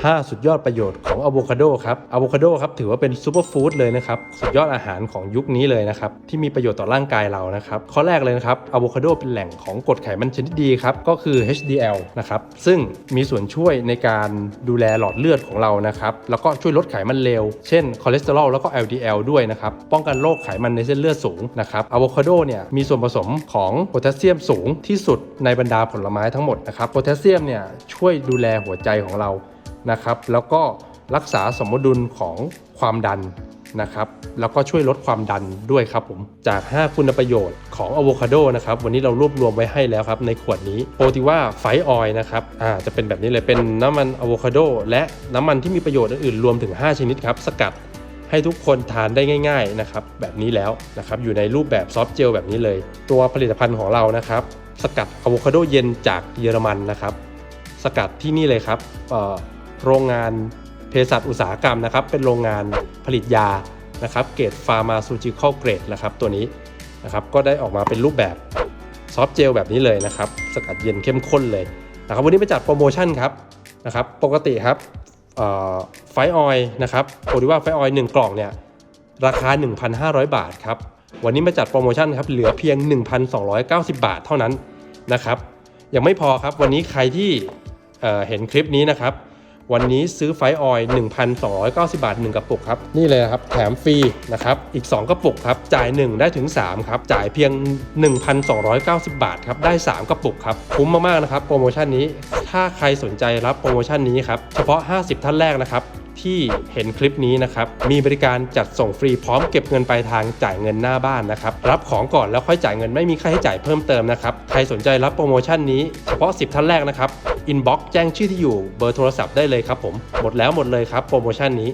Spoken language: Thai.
5 สุดยอดประโยชน์ของอะโวคาโดครับอะโวคาโดครับถือว่าเป็นซูเปอร์ฟู้ดเลยนะครับสุดยอดอาหารของยุคนี้เลยนะครับที่มีประโยชน์ต่อร่างกายเรานะครับข้อแรกเลยนะครับอะโวคาโดเป็นแหล่งของกรดไขมันชนิดดีครับก็คือ HDL นะครับซึ่งมีส่วนช่วยในการดูแลหลอดเลือดของเรานะครับแล้วก็ช่วยลดไขมันเลวเช่นคอเลสเตอรอลแล้วก็ LDL ด้วยนะครับป้องกันโรคไขมันในเส้นเลือดสูงนะครับอะโวคาโดเนี่ยมีส่วนผสมของโพแทสเซียมสูงที่สุดในบรรดาผลไม้ทั้งหมดนะครับโพแทสเซียมเนี่ยช่วยดูแลหัวใจของเรา นะครับ แล้วก็รักษาสมดุลของความดันนะครับ แล้วก็ช่วยลดความดันด้วยครับผม จาก 5 คุณประโยชน์ของอะโวคาโดนะครับ วันนี้เรารวบรวมไว้ให้แล้วครับ ในขวดนี้โปรติว่าไฟออยนะครับอ่าจะเป็นแบบนี้เลยเป็นน้ำมันอะโวคาโดและน้ำมันที่มีประโยชน์อื่นๆรวมถึง 5 ชนิดครับ สกัดให้ทุกคนทานได้ง่ายๆนะครับแบบนี้แล้วนะครับอยู่ในรูปแบบซอฟต์เจลแบบนี้เลย ตัวผลิตภัณฑ์ของเรานะครับ สกัดอะโวคาโดเย็นจากเยอรมันนะครับ สกัดที่นี่เลยครับ โรงงานเภสัชอุตสาหกรรมนะครับ เป็นโรงงานผลิตยานะครับ เกรดฟาร์มาซูจิคอลเกรดนะครับตัวนี้นะครับก็ได้ออกมาเป็นรูปแบบซอฟต์เจลแบบนี้เลยนะครับ สกัดเย็นเข้มข้นเลยนะครับวันนี้ไปจัดโปรโมชั่นครับนะครับ ปกติครับไฟออยนะครับโอดิว่าไฟออยหนึ่งกล่องเนี่ยราคา 1,500 บาทครับ วันนี้มาจัดโปรโมชั่นครับเหลือเพียง 1,290 บาทเท่านั้นนะครับ ยังไม่พอครับวันนี้ใครที่เเห็นคลิปนี้นะครับ วันนี้ซื้อไฟออยล์1,290 บาท 1 กระปุกครับ นี่เลยนะครับ แถมฟรีนะครับ อีก 2 กระปุกครับ จ่าย 1 ได้ถึง 3 ครับ จ่ายเพียง 1,290 บาทครับ ได้ 3 กระปุกครับ คุ้มมาก ๆ นะครับ โปรโมชั่นนี้ ถ้าใครสนใจรับโปรโมชั่นนี้ครับ เฉพาะ 50 ท่านแรกนะครับ ที่เห็นคลิปนี้นะครับ มีบริการจัดส่งฟรีพร้อมเก็บเงินปลายทางจ่ายเงินหน้าบ้านนะครับ รับของก่อนแล้วค่อยจ่ายเงินไม่มีค่าใช้จ่ายเพิ่มเติมนะครับ ใครสนใจรับโปรโมชั่นนี้เฉพาะ 10 ท่านแรกนะครับ อินบ็อกซ์แจ้งชื่อที่อยู่เบอร์โทรศัพท์ได้เลยครับผม หมดแล้วหมดเลยครับโปรโมชั่นนี้